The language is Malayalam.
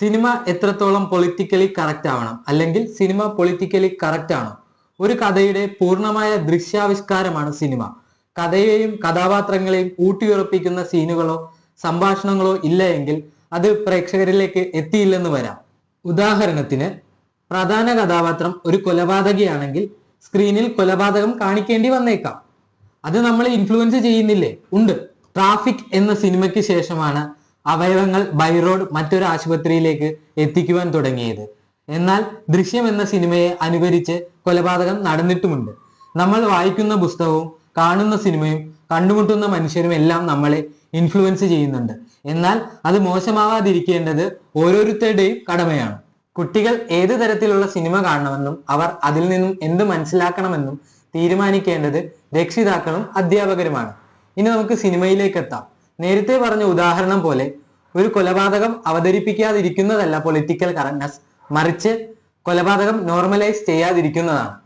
സിനിമ എത്രത്തോളം പൊളിറ്റിക്കലി കറക്റ്റ് ആവണം? അല്ലെങ്കിൽ സിനിമ പൊളിറ്റിക്കലി കറക്റ്റ് ആണോ? ഒരു കഥയുടെ പൂർണമായ ദൃശ്യാവിഷ്കാരമാണ് സിനിമ. കഥയെയും കഥാപാത്രങ്ങളെയും ഊട്ടിയുറപ്പിക്കുന്ന സീനുകളോ സംഭാഷണങ്ങളോ ഇല്ല എങ്കിൽ അത് പ്രേക്ഷകരിലേക്ക് എത്തിയില്ലെന്ന് വരാം. ഉദാഹരണത്തിന് പ്രധാന കഥാപാത്രം ഒരു കൊലപാതകയാണെങ്കിൽ സ്ക്രീനിൽ കൊലപാതകം കാണിക്കേണ്ടി വന്നേക്കാം. അത് നമ്മൾ ഇൻഫ്ലുവൻസ് ചെയ്യുന്നില്ലേ? ഉണ്ട്. ട്രാഫിക് എന്ന സിനിമയ്ക്ക് ശേഷമാണ് അവയവങ്ങൾ ബൈറോഡ് മറ്റൊരു ആശുപത്രിയിലേക്ക് എത്തിക്കുവാൻ തുടങ്ങിയത്. എന്നാൽ ദൃശ്യം എന്ന സിനിമയെ അനുകരിച്ച് കൊലപാതകം നടന്നിട്ടുമുണ്ട്. നമ്മൾ വായിക്കുന്ന പുസ്തകവും കാണുന്ന സിനിമയും കണ്ടുമുട്ടുന്ന മനുഷ്യരും എല്ലാം നമ്മളെ ഇൻഫ്ലുവൻസ് ചെയ്യുന്നുണ്ട്. എന്നാൽ അത് മോശമാവാതിരിക്കേണ്ടത് ഓരോരുത്തരുടെയും കടമയാണ്. കുട്ടികൾ ഏത് തരത്തിലുള്ള സിനിമ കാണണമെന്നും അവർ അതിൽ നിന്നും എന്ത് മനസ്സിലാക്കണമെന്നും തീരുമാനിക്കേണ്ടത് രക്ഷിതാക്കളും അധ്യാപകരുമാണ്. ഇനി നമുക്ക് സിനിമയിലേക്ക് എത്താം. നേരത്തെ പറഞ്ഞ ഉദാഹരണം പോലെ ഒരു കൊലപാതകം അവതരിപ്പിക്കാതിരിക്കുന്നതല്ല പൊളിറ്റിക്കൽ കറക്റ്റ്നസ് മറിച്ച് കൊലപാതകം നോർമലൈസ് ചെയ്യാതിരിക്കുന്നതാണ്.